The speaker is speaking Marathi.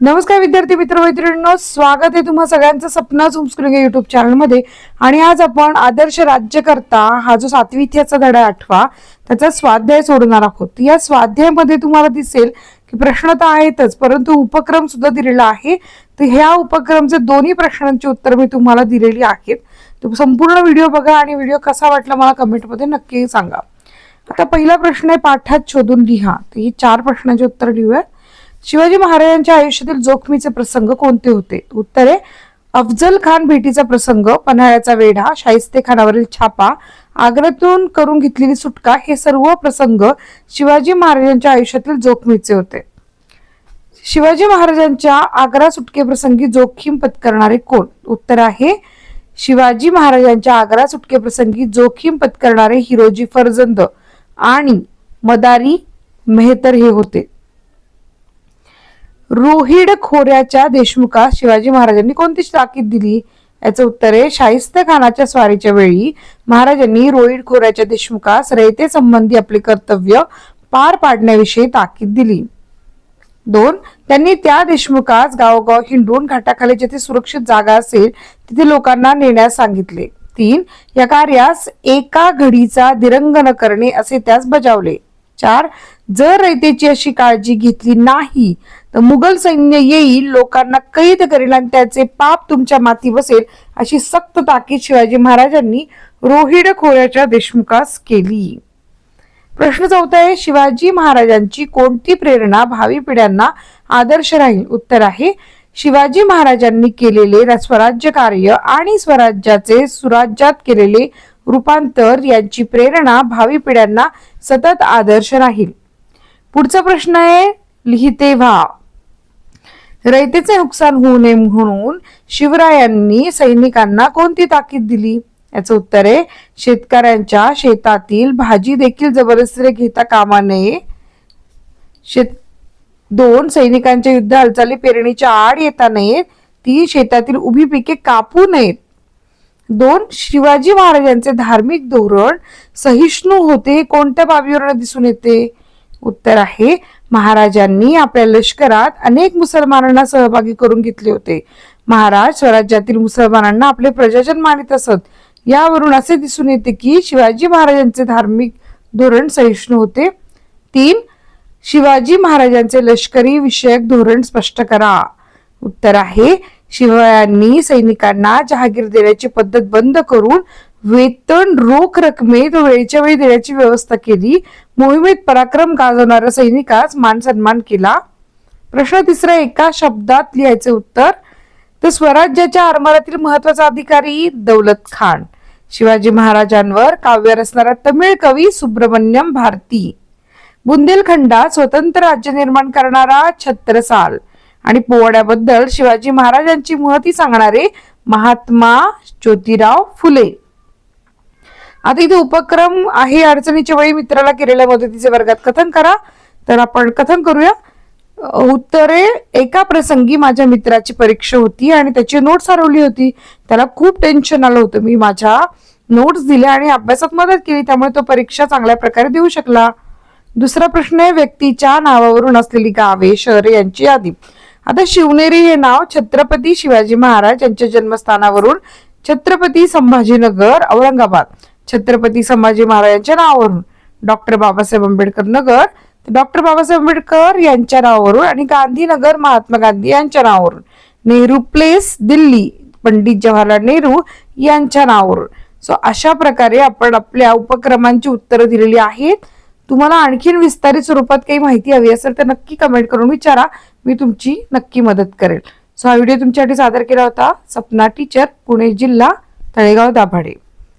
नमस्कार विद्यार्थी मित्र मैत्रिणींनो. स्वागत आहे तुम्हा सगळ्यांचं सपना झुमस्क्रिंग या युट्यूब चॅनलमध्ये आणि आज आपण आदर्श राज्यकर्ता हा जो सातवी इतिहासचा धडा आठवा त्याचा स्वाध्याय सोडणार आहोत. या स्वाध्यायामध्ये तुम्हाला दिसेल की प्रश्न तर आहेतच परंतु उपक्रम सुद्धा दिलेला आहे. तर ह्या उपक्रमचे दोन्ही प्रश्नांची उत्तर मी तुम्हाला दिलेली आहेत. तर संपूर्ण व्हिडिओ बघा आणि व्हिडिओ कसा वाटला मला कमेंटमध्ये नक्की सांगा. आता पहिला प्रश्न आहे पाठात शोधून लिहा. तर ही चार प्रश्नांची उत्तर लिहूयात शिवाजी महाराजांच्या आयुष्यातील जोखमीचे प्रसंग कोणते होते? उत्तर आहे अफजल खान भेटीचा प्रसंग पन्हाळ्याचा वेढा शाहिस्ते खानावरील छापा आग्र्यातून करून घेतलेली सुटका हे सर्व प्रसंग शिवाजी महाराजांच्या आयुष्यातील जोखमीचे होते. शिवाजी महाराजांच्या आग्रा सुटकेप्रसंगी जोखीम पत्करणारे कोण? उत्तर आहे शिवाजी महाराजांच्या आग्रा सुटकेप्रसंगी जोखीम पत्करणारे हिरोजी फरजंद आणि मदारी मेहतर हे होते. रोहिड खोऱ्याच्या देशमुखास शिवाजी महाराजांनी कोणतीच ताकीद दिली? याचं उत्तर आहे शाहिस्त खानाच्या स्वारीच्या वेळी महाराजांनी रोहिड खोऱ्याच्या देशमुखास रयते संबंधी आपले कर्तव्य पार पाडण्याविषयी ताकीद दिली. दोन त्यांनी त्या देशमुखास गावोगाव हिंडून घाटाखाली जिथे सुरक्षित जागा असेल तिथे लोकांना नेण्यास सांगितले. तीन या कार्यास एका घडीचा दिरंग न करणे असे त्यास बजावले. चार जर रयतेची अशी काळजी घेतली नाही तर मुघल सैन्य येईल लोकांना कैद करेल आणि त्याचे पाप तुमच्या माती बसेल अशी सक्त ताकीद शिवाजी महाराजांनी रोहिड खोऱ्याच्या देशमुखास केली. प्रश्न चौथा आहे शिवाजी महाराजांची कोणती प्रेरणा भावी पिढ्यांना आदर्श राहील? उत्तर आहे शिवाजी महाराजांनी केलेले स्वराज्य कार्य आणि स्वराज्याचे सुराज्यात केलेले रूपांतर यांची प्रेरणा भावी पिढ्यांना सतत आदर्श राहील. पुढचा प्रश्न आहे लिहिते व्हा. रयतेचे नुकसान होऊ नये म्हणून शिवरायांनी सैनिकांना कोणती ताकीद दिली? याचं उत्तर आहे शेतकऱ्यांच्या शेतातील भाजी देखील जबरदस्तीने घेता कामा नये. शेत दोन सैनिकांच्या युद्ध हालचाली पेरणीच्या आड येता नयेत ती शेतातील उभी पिके कापू नयेत. दोन शिवाजी महाराजांचे धार्मिक धोरण सहिष्णू होते हे कोणत्या बाबीवरून दिसून येते? उत्तर आहे महाराजांनी आपल्या लष्करात अनेक मुसलमानांना सहभागी करून घेतले होते. महाराज स्वराज्यातील मुसलमानांना आपले प्रजाजन मानित असत. यावरून असे दिसून येते की शिवाजी महाराजांचे धार्मिक धोरण सहिष्णू होते. तीन शिवाजी महाराजांचे लष्करी विषयक धोरण स्पष्ट करा. उत्तर आहे शिवायांनी सैनिकांना जहागीर देण्याची पद्धत बंद करून वेतन रोख रकमेत वेळच्या वेळी देण्याची व्यवस्था केली. मोहिमेत पराक्रम गाजवणाऱ्या सैनिकास मान सन्मान केला. प्रश्न तिसरा एका शब्दात लिहायचे उत्तर तर स्वराज्याच्या आरमारातील महत्त्वाचा अधिकारी दौलत खान. शिवाजी महाराजांवर काव्य रचणारा तमिळ कवी सुब्रमण्यम भारती. बुंदेलखंडात स्वतंत्र राज्य निर्माण करणारा छत्रसाल. आणि पोवाड्याबद्दल शिवाजी महाराजांची महती सांगणारे महात्मा ज्योतिराव फुले. आता इथे उपक्रम आहे अडचणीच्या वेळी मित्राला केलेल्या मदतीचे वर्गात कथन करा. तर आपण कथन करूया. उत्तरे एका प्रसंगी माझ्या मित्राची परीक्षा होती आणि त्याची नोट्स हरवली होती. त्याला खूप टेन्शन आलं होतं. मी माझ्या नोट्स दिल्या आणि अभ्यासात मदत केली. त्यामुळे तो परीक्षा चांगल्या प्रकारे देऊ शकला. दुसरा प्रश्न आहे व्यक्तीच्या नावावरून असलेली गावे शहरे यांची यादी. आता शिवनेरी हे नाव छत्रपती शिवाजी महाराज यांच्या जन्मस्थानावरून छत्रपती संभाजीनगर औरंगाबाद. छत्रपती संभाजी महाराजांच्या नावावरून. डॉक्टर बाबासाहेब आंबेडकर नगर. डॉक्टर बाबासाहेब आंबेडकर यांच्या नावावरून आणि गांधीनगर महात्मा गांधी यांच्या नावावरून. नेहरू प्लेस दिल्ली. पंडित जवाहरलाल नेहरू यांच्या नावावरून. सो अशा प्रकारे आपण आपल्या उपक्रमांची उत्तरं दिलेली आहेत. तुम्हाला आणखीन विस्तारित स्वरूपात काही माहिती हवी असेल तर नक्की कमेंट करून विचारा. मी तुमची नक्की मदत करेल. सो हा व्हिडिओ तुमच्यासाठी सादर केला होता सपना टीचर पुणे जिल्हा तळेगाव दाभाडे.